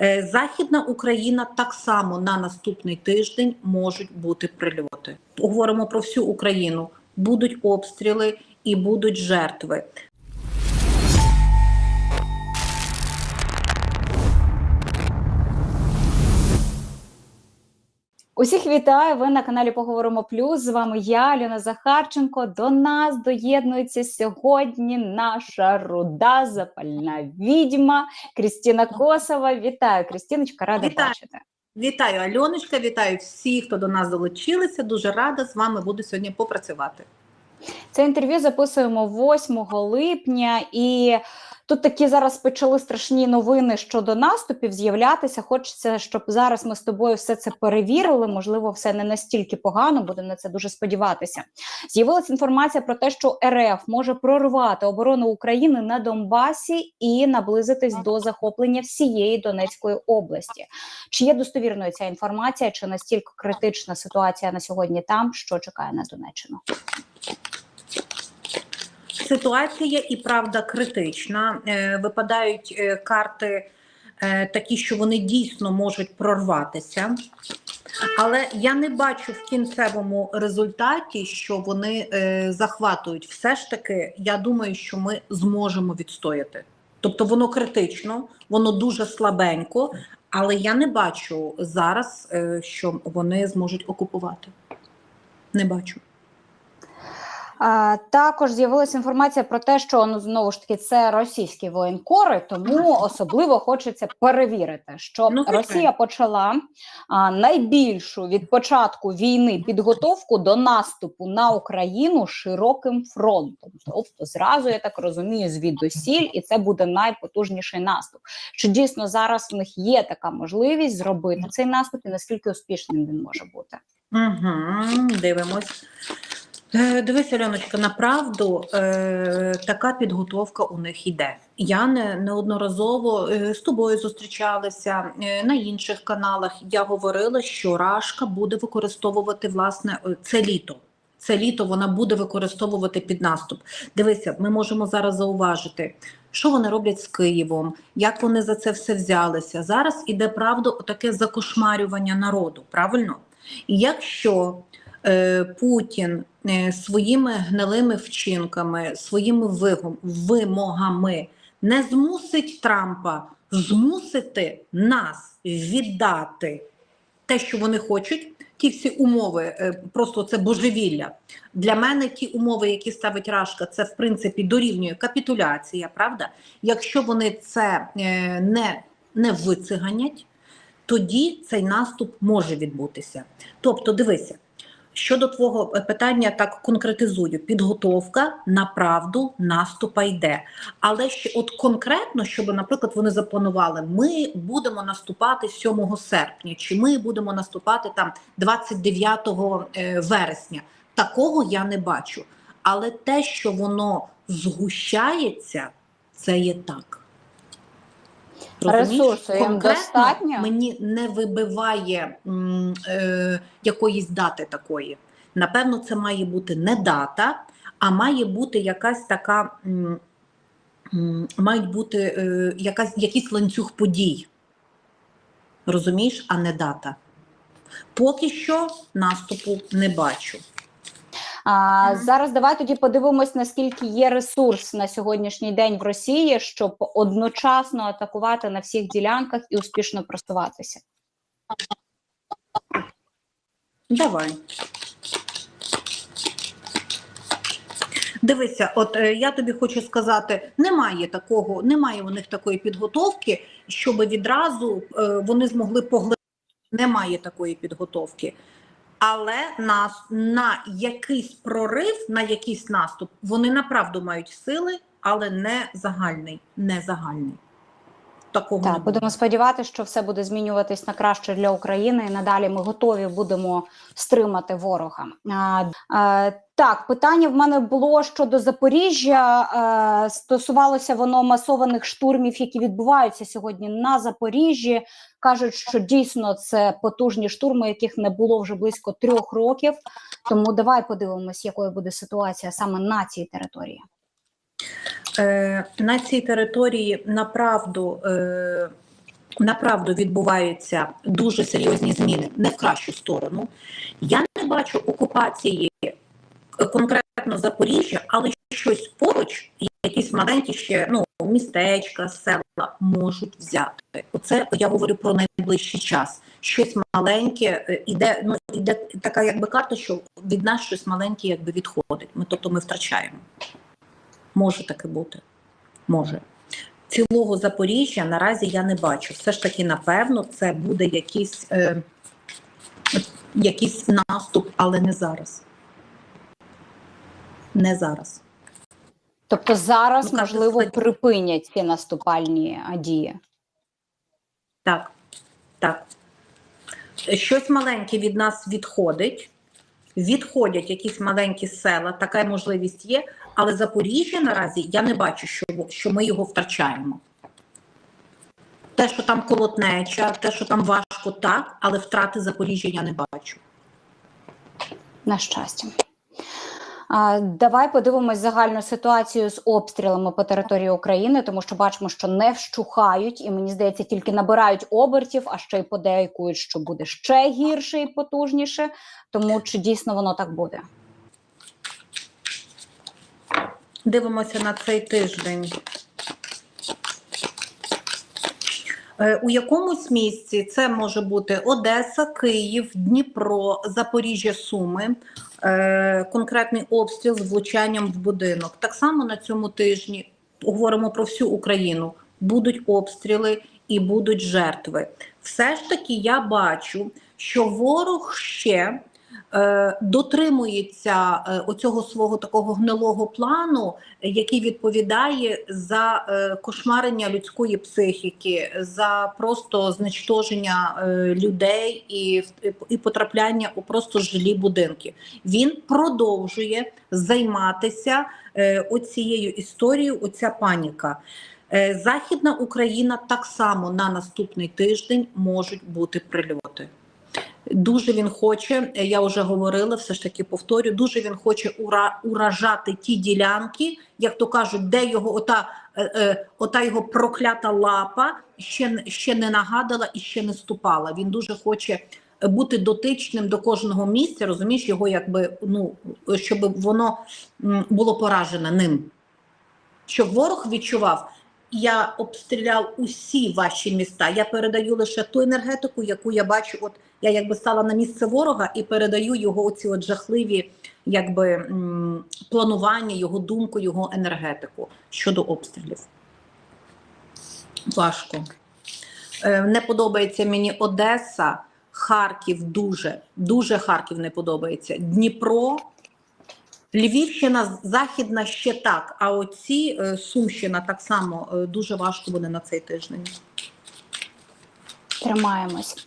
Е, Західна Україна так само на наступний тиждень можуть бути прильоти. Говоримо про всю Україну. Будуть обстріли і будуть жертви. Усіх вітаю! Ви на каналі Поговоримо Плюс. З вами я, Альона Захарченко. До нас доєднується сьогодні наша руда запальна відьма Крістіна Косова. Вітаю, Крістіночка, рада Вітаю. бачити. Вітаю, Альоночка, вітаю всіх, хто до нас долучилися. Дуже рада з вами буду сьогодні попрацювати. Це інтерв'ю записуємо 8 липня, і тут такі зараз почали страшні новини щодо наступів з'являтися. Хочеться, щоб зараз ми з тобою все це перевірили. Можливо, все не настільки погано, будемо на це дуже сподіватися. З'явилася інформація про те, що РФ може прорвати оборону України на Донбасі і наблизитись до захоплення всієї Донецької області. Чи є достовірною ця інформація, чи настільки критична ситуація на сьогодні там, що чекає на Донеччину? Ситуація і правда критична. Е, Випадають е, карти е, такі, що вони дійсно можуть прорватися. Але я не бачу в кінцевому результаті, що вони захватують. Все ж таки, я думаю, що ми зможемо відстояти. Тобто воно критично, воно дуже слабенько, але я не бачу зараз, що вони зможуть окупувати. Не бачу. А, також з'явилася інформація про те, що ну знову ж таки це російські воєнкори, тому особливо хочеться перевірити, що Ну. Росія почала а, найбільшу від початку війни підготовку до наступу на Україну широким фронтом. Тобто, зразу я так розумію, звідусіль, і це буде найпотужніший наступ. Чи дійсно зараз в них є така можливість зробити цей наступ, і наскільки успішним він може бути? Угу, дивимось. Е, Дивись, Альоночка, направду е, така підготовка у них йде. Я не неодноразово е, з тобою зустрічалася е, на інших каналах. Я говорила, що Рашка буде використовувати власне це літо. Це літо вона буде використовувати під наступ. Дивися, ми можемо зараз зауважити, що вони роблять з Києвом, як вони за це все взялися. Зараз іде правда таке закошмарювання народу, правильно? І якщо Путін е, своїми гнилими вчинками, своїми вимогами не змусить Трампа змусити нас віддати те, що вони хочуть, ті всі умови, е, просто це божевілля. Для мене ті умови, які ставить Рашка, це в принципі дорівнює капітуляція, правда? Якщо вони це е, не, не вициганять, тоді цей наступ може відбутися. Тобто, дивися, щодо твого е, питання, так конкретизую: підготовка направду наступа йде. Але ще от конкретно, щоб, наприклад, вони запланували, ми будемо наступати 7 серпня, чи ми будемо наступати там 29 е, вересня. Такого я не бачу. Але те, що воно згущається, це є так. Ресурсу їм Конкретно достатньо? мені не вибиває м, е, якоїсь дати такої. Напевно, це має бути не дата, а має бути якась така, м, м, мають бути е, якась, якийсь ланцюг подій. Розумієш, а не дата. Поки що наступу не бачу. А. Зараз давай тоді подивимось, наскільки є ресурс на сьогоднішній день в Росії, щоб одночасно атакувати на всіх ділянках і успішно просуватися. Давай. Дивися, от е, я тобі хочу сказати, немає такого, немає у них такої підготовки, щоб відразу е, вони змогли поглибити. Немає такої підготовки. Але на, на якийсь прорив, на якийсь наступ, вони направду мають сили, але не загальний. Не загальний. Такого Так, будемо сподіватися, що все буде змінюватись на краще для України. І надалі ми готові будемо стримати ворога. А, а, так, питання в мене було щодо Запоріжжя. А, стосувалося воно масованих штурмів, які відбуваються сьогодні на Запоріжжі. Кажуть, що дійсно це потужні штурми, яких не було вже близько трьох років. Тому давай подивимось, якою буде ситуація саме на цій території. Е, на цій території направду е, направду відбуваються дуже серйозні зміни, не в кращу сторону. Я не бачу окупації е, конкретно Запоріжжя, але щось поруч, якісь маленькі ще ну, містечка, села можуть взяти. Оце я говорю про найближчий час. Щось маленьке іде, ну іде така якби карта, що від нас щось маленьке якби відходить. Ми, тобто ми втрачаємо. Може таке бути. Може. Цілого Запоріжжя наразі я не бачу. Все ж таки, напевно, це буде якийсь, е, якийсь наступ, але не зараз. Не зараз. Тобто зараз, Ну, можливо, кажуть, припинять ці наступальні дії. Так, так. Щось маленьке від нас відходить. Відходять якісь маленькі села, така можливість є, але Запоріжжя наразі я не бачу, що, що ми його втрачаємо. Те, що там колотнеча, те, що там важко, так, але втрати Запоріжжя я не бачу. На щастя. Давай подивимось загальну ситуацію з обстрілами по території України, тому що бачимо, що не вщухають, і мені здається, тільки набирають обертів, а ще й подейкують, що буде ще гірше і потужніше. Тому чи дійсно воно так буде? Дивимося на цей тиждень. Е, У якомусь місці це може бути Одеса, Київ, Дніпро, Запоріжжя, Суми, конкретний обстріл з влучанням в будинок. Так само на цьому тижні говоримо про всю Україну. Будуть обстріли і будуть жертви. Все ж таки, я бачу, що ворог ще е, дотримується е, оцього свого такого гнилого плану, який відповідає за е, кошмарення людської психіки, за просто знищення е, людей і, і потрапляння у просто жилі будинки. Він продовжує займатися е, оцією історією, оця паніка. Е, Західна Україна так само на наступний тиждень можуть бути прильоти. Дуже він хоче, е, я вже говорила, все ж таки повторю. Дуже він хоче ура, уражати ті ділянки, як то кажуть, де його ота, е, е, ота його проклята лапа ще, ще не нагадала і ще не ступала. Він дуже хоче бути дотичним до кожного місця, розумієш, його якби ну щоб воно було поражене ним. Щоб ворог відчував, я обстріляв усі ваші міста. Я передаю лише ту енергетику, яку я бачу. От я якби стала на місце ворога і передаю його оці от жахливі якби планування, його думку, його енергетику щодо обстрілів. Важко. Е, Не подобається мені Одеса, Харків дуже, дуже Харків не подобається. Дніпро, Львівщина, Західна ще так. А оці е, Сумщина так само е, дуже важко буде на цей тиждень. Тримаємось.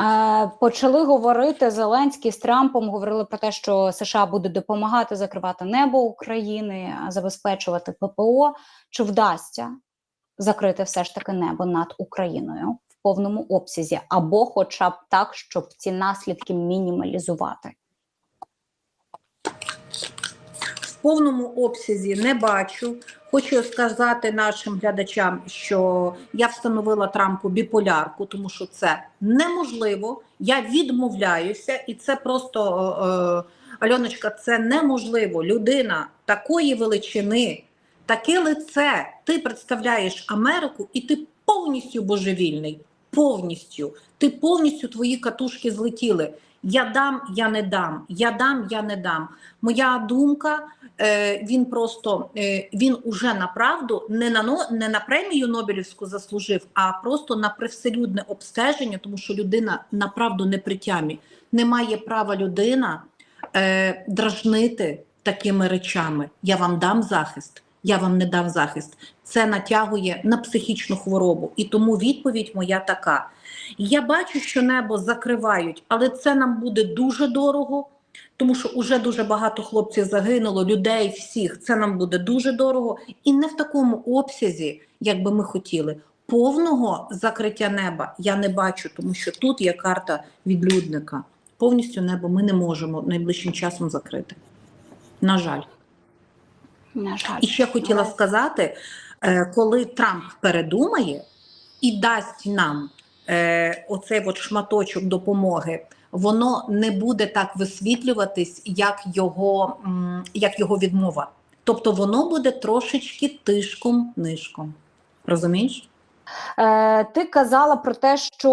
Е, почали говорити Зеленський з Трампом. Говорили про те, що США буде допомагати закривати небо України, забезпечувати ППО. Чи вдасться закрити все ж таки небо над Україною в повному обсязі, або, хоча б так, щоб ці наслідки мінімалізувати? В повному обсязі не бачу. Хочу сказати нашим глядачам, що я встановила Трампу біполярку, тому що це неможливо. Я відмовляюся, і це просто е, е, Альоночка, це неможливо. Людина такої величини, таке лице. Ти представляєш Америку, і ти повністю божевільний. Повністю. Ти повністю твої катушки злетіли. Я дам, я не дам. Я дам, я не дам. Моя думка, е, він просто е, він уже направду не на не на премію Нобелівську заслужив, а просто на привселюдне обстеження, тому що людина направду не при тямі. Не права людина е, дражнити такими речами. Я вам дам захист, я вам не дам захист. Це натягує на психічну хворобу. І тому відповідь моя така. Я бачу, що небо закривають, але це нам буде дуже дорого, тому що вже дуже багато хлопців загинуло, людей всіх. Це нам буде дуже дорого і не в такому обсязі, як би ми хотіли. Повного закриття неба я не бачу, тому що тут є карта відлюдника. Повністю небо ми не можемо найближчим часом закрити. На жаль. На жаль, І ще хотіла сказати, е, коли Трамп передумає і дасть нам е, оцей от шматочок допомоги, воно не буде так висвітлюватись, як його, як його відмова. Тобто воно буде трошечки тишком-нишком. Розумієш? Е, ти казала про те, що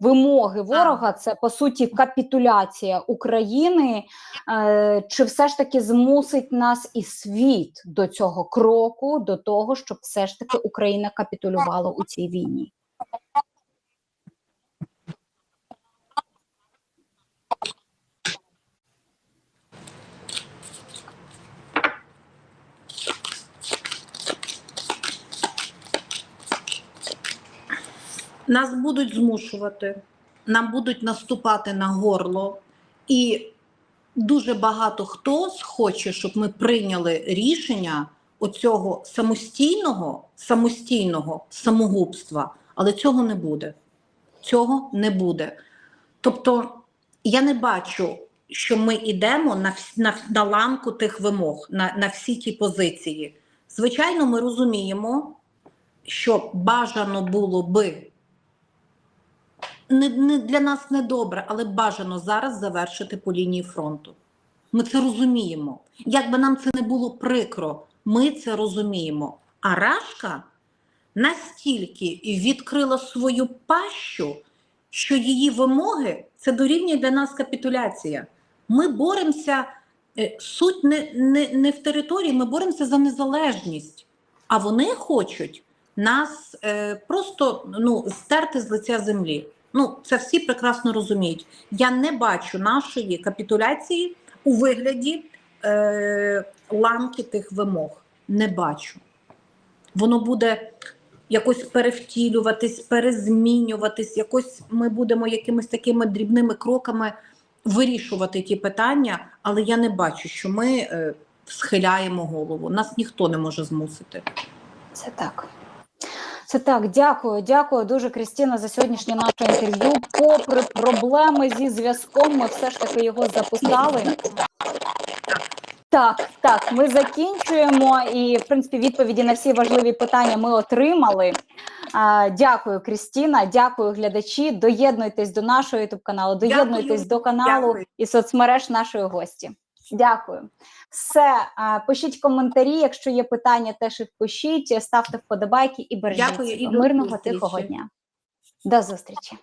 вимоги ворога це по суті капітуляція України. Е, чи все ж таки змусить нас і світ до цього кроку, до того, щоб все ж таки Україна капітулювала у цій війні? Нас будуть змушувати, нам будуть наступати на горло, і дуже багато хто схоче, щоб ми прийняли рішення оцього самостійного, самостійного самогубства, але цього не буде. Цього не буде. Тобто я не бачу, що ми йдемо на, на, на ланку тих вимог, на, на всі ті позиції. Звичайно, ми розуміємо, що бажано було би не, не для нас не добре, але бажано зараз завершити по лінії фронту. Ми це розуміємо. Як би нам це не було прикро, ми це розуміємо. А Рашка настільки відкрила свою пащу, що її вимоги це дорівнює для нас капітуляція. Ми боремося, е, суть не, не, не в території, ми боремося за незалежність. А вони хочуть нас е, просто ну, стерти з лиця землі. Ну, це всі прекрасно розуміють. Я не бачу нашої капітуляції у вигляді е, ланки тих вимог. Не бачу. Воно буде якось перевтілюватись, перезмінюватись, якось ми будемо якимись такими дрібними кроками вирішувати ті питання, але я не бачу, що ми е, схиляємо голову. Нас ніхто не може змусити. Це так. Це так, дякую, дякую дуже, Крістіна, за сьогоднішнє наше інтерв'ю. Попри проблеми зі зв'язком, ми все ж таки його записали. Так, так, ми закінчуємо, і в принципі відповіді на всі важливі питання ми отримали. А, дякую, Крістіна. Дякую, глядачі. Доєднуйтесь до нашого youtube каналу, доєднуйтесь Дякую. до каналу Дякую. і соцмереж нашої гості. Дякую. Все, пишіть коментарі. Якщо є питання, теж їх пишіть. Ставте вподобайки і бережіть Дякую, і до мирного зустрічі. тихого дня. До зустрічі.